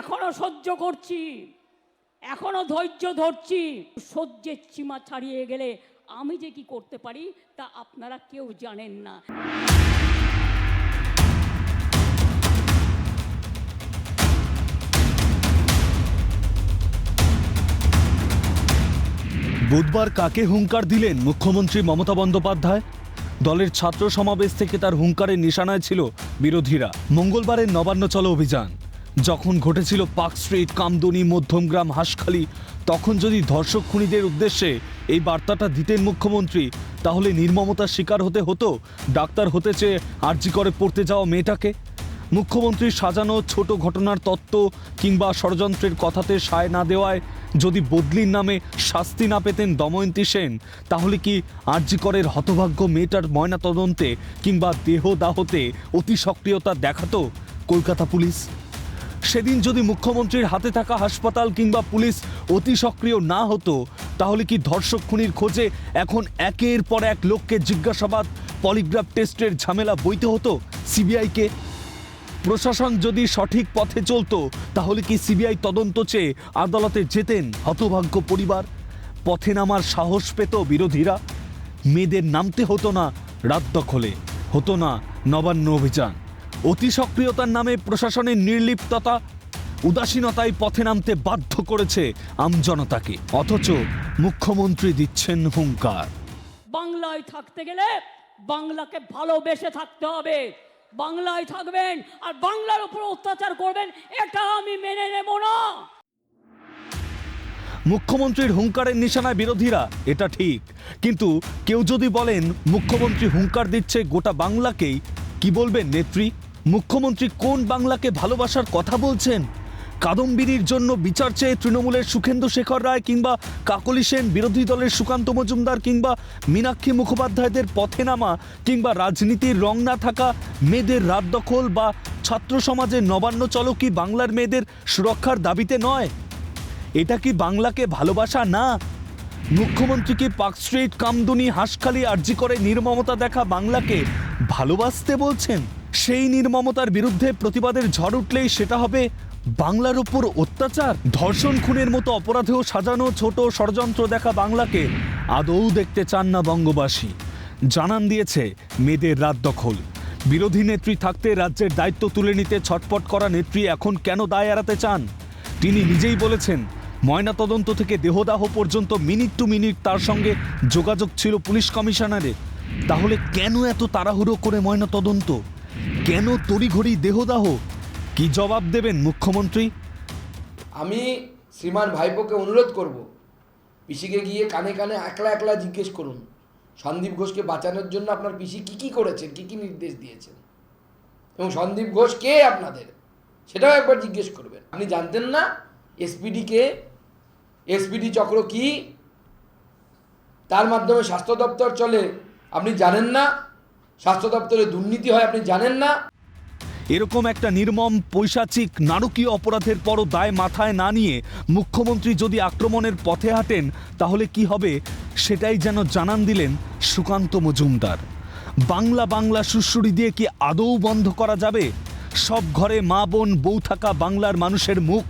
এখনও সহ্য করছি, এখনও ধৈর্য ধরছি। সহ্যের সীমা ছাড়িয়ে গেলে আমি যে কি করতে পারি, তা আপনারা কেউ জানেন না। বুধবার কাকে হুঙ্কার দিলেন মুখ্যমন্ত্রী মমতা বন্দ্যোপাধ্যায়? দলের ছাত্র সমাবেশ থেকে তার হুঙ্কারের নিশানায় ছিল বিরোধীরা। মঙ্গলবারের নবান্ন চলো অভিযান। যখন ঘটেছিল পার্ক স্ট্রিট, কামদুনি, মধ্যমগ্রাম, হাঁসখালি, তখন যদি ধর্ষক খুনিদের উদ্দেশ্যে এই বার্তাটা দিতেন মুখ্যমন্ত্রী, তাহলে নির্মমতার শিকার হতে হতো, ডাক্তার হতে চেয়ে আর্জি করে পড়তে যাওয়া মেয়েটাকে? মুখ্যমন্ত্রীর সাজানো ছোট ঘটনার তত্ত্ব কিংবা ষড়যন্ত্রের কথাতে সায় না দেওয়ায় যদি বদলির নামে শাস্তি না পেতেন দময়ন্তী সেন, তাহলে কি আর্যিকরের হতভাগ্য মেয়েটার ময়নাতদন্তে কিংবা দেহদাহতে অতি সক্রিয়তা দেখাতো কলকাতা পুলিশ? সেদিন যদি মুখ্যমন্ত্রীর হাতে থাকা হাসপাতাল কিংবা পুলিশ অতি সক্রিয় না হতো, তাহলে কি ধর্ষক খুনির খোঁজে এখন একের পর এক লোককে জিজ্ঞাসাবাদ, পলিগ্রাফ টেস্টের ঝামেলা বইতে হতো সিবিআইকে? প্রশাসন যদি সঠিক পথে চলতো, তাহলে কি সিবিআই তদন্ত চেয়ে আদালতে যেতেন হতভাগ্য পরিবার? পথে নামার সাহস পেত বিরোধীরা? মেয়েদের নামতে হতো না রাত দখলে, হতো না নবান্ন অভিযান। অতি সক্রিয়তার নামে প্রশাসনের নির্লিপ্ততা উদাসীনতায় পথে নামতে বাধ্য করেছে আমজনতাকে অথচ মুখ্যমন্ত্রী দিচ্ছেন হুঙ্কার। বাংলায় থাকতে গেলে বাংলাকে ভালোবেসে থাকতে হবে। বাংলায় থাকবেন আর বাংলার উপর অত্যাচার করবেন এটা আমি মেনে নেব না। মুখ্যমন্ত্রীর হুঙ্কারের নিশানায় বিরোধীরা এটা ঠিক। কিন্তু কেউ যদি বলেন মুখ্যমন্ত্রী হুঙ্কার দিচ্ছে গোটা বাংলাকেই কি বলবেন নেত্রী? মুখ্যমন্ত্রী কোন বাংলাকে ভালোবাসার কথা বলছেন? কাদম্বিনীর জন্য বিচার চেয়ে তৃণমূলের সুখেন্দু শেখর রায় কিংবা কাকলি সেন বিরোধী দলের সুকান্ত মজুমদার কিংবা মীনাক্ষী মুখোপাধ্যায়দের পথে নামা কিংবা রাজনীতির রং না থাকা মেয়েদের রাত দখল বা ছাত্র সমাজের নবান্ন চলকি বাংলার মেয়েদের সুরক্ষার দাবিতে নয়? এটা কি বাংলাকে ভালোবাসা না? মুখ্যমন্ত্রী কি পার্ক স্ট্রিট, কামদুনি, হাঁসখালি আর্জি করে নির্মমতা দেখা বাংলাকে ভালোবাসতে বলছেন? সেই নির্মমতার বিরুদ্ধে প্রতিবাদের ঝড় উঠলেই সেটা হবে বাংলার উপর অত্যাচার। ধর্ষণ খুনের মতো অপরাধেও সাজানো ছোট ষড়যন্ত্র দেখা বাংলাকে। আদৌ দেখতে চান না বঙ্গবাসী। জানান দিয়েছে মেয়েদের রাত দখল। বিরোধী নেত্রী থাকতে রাজ্যের দায়িত্ব তুলে নিতে ছটপট করা নেত্রী এখন কেন দায় এড়াতে চান? তিনি নিজেই বলেছেন, ময়নাতদন্ত থেকে দেহদাহ পর্যন্ত মিনিট টু মিনিট তার সঙ্গে যোগাযোগ ছিল পুলিশ কমিশনারের। তাহলে কেন এত তাড়াহুড়ো করে ময়নাতদন্ত? কেন তড়িঘড়ি দেহদাহ? কি জবাব দেবেন মুখ্যমন্ত্রী? আমি শ্রীমান ভাইপোকে অনুরোধ করব, পিসিকে গিয়ে কানে কানে একলা একলা জিজ্ঞেস করুন। সন্দীপ ঘোষকে বাঁচানোর জন্য আপনার পিসি কি কি করেছেন, কি কি নির্দেশ দিয়েছেন? এবং সন্দীপ ঘোষ কে আপনাদের? সেটাও একবার জিজ্ঞেস করবেন। আপনি জানতেন না এসপিডি কে এসপিডি চক্র কি? তার মাধ্যমে স্বাস্থ্য দপ্তর চলে। আপনি জানেন না স্বাস্থ্য দপ্তরে দুর্নীতি হয়, আপনি জানেন না? এরকম একটা নির্মম, পৈশাচিক, নারকীয় অপরাধের পরও দায় মাথায় না নিয়ে মুখ্যমন্ত্রী যদি আক্রমণের পথে হাঁটেন, তাহলে কি হবে সেটাই যেন জানান দিলেন সুকান্ত মজুমদার। বাংলা বাংলা সুশ্রুড়ি দিয়ে কি আদৌ বন্ধ করা যাবে? সব ঘরে মা, বোন, বউ থাকা বাংলার মানুষের মুখ।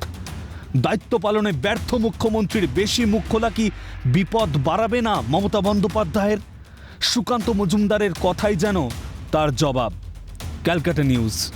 দায়িত্ব পালনে ব্যর্থ মুখ্যমন্ত্রীর বেশি মুখ খোলা কি বিপদ বাড়াবে না মমতা বন্দ্যোপাধ্যায়ের? সুকান্ত মজুমদারের কথাই যেন তার জবাব। ক্যালকাটা নিউজ।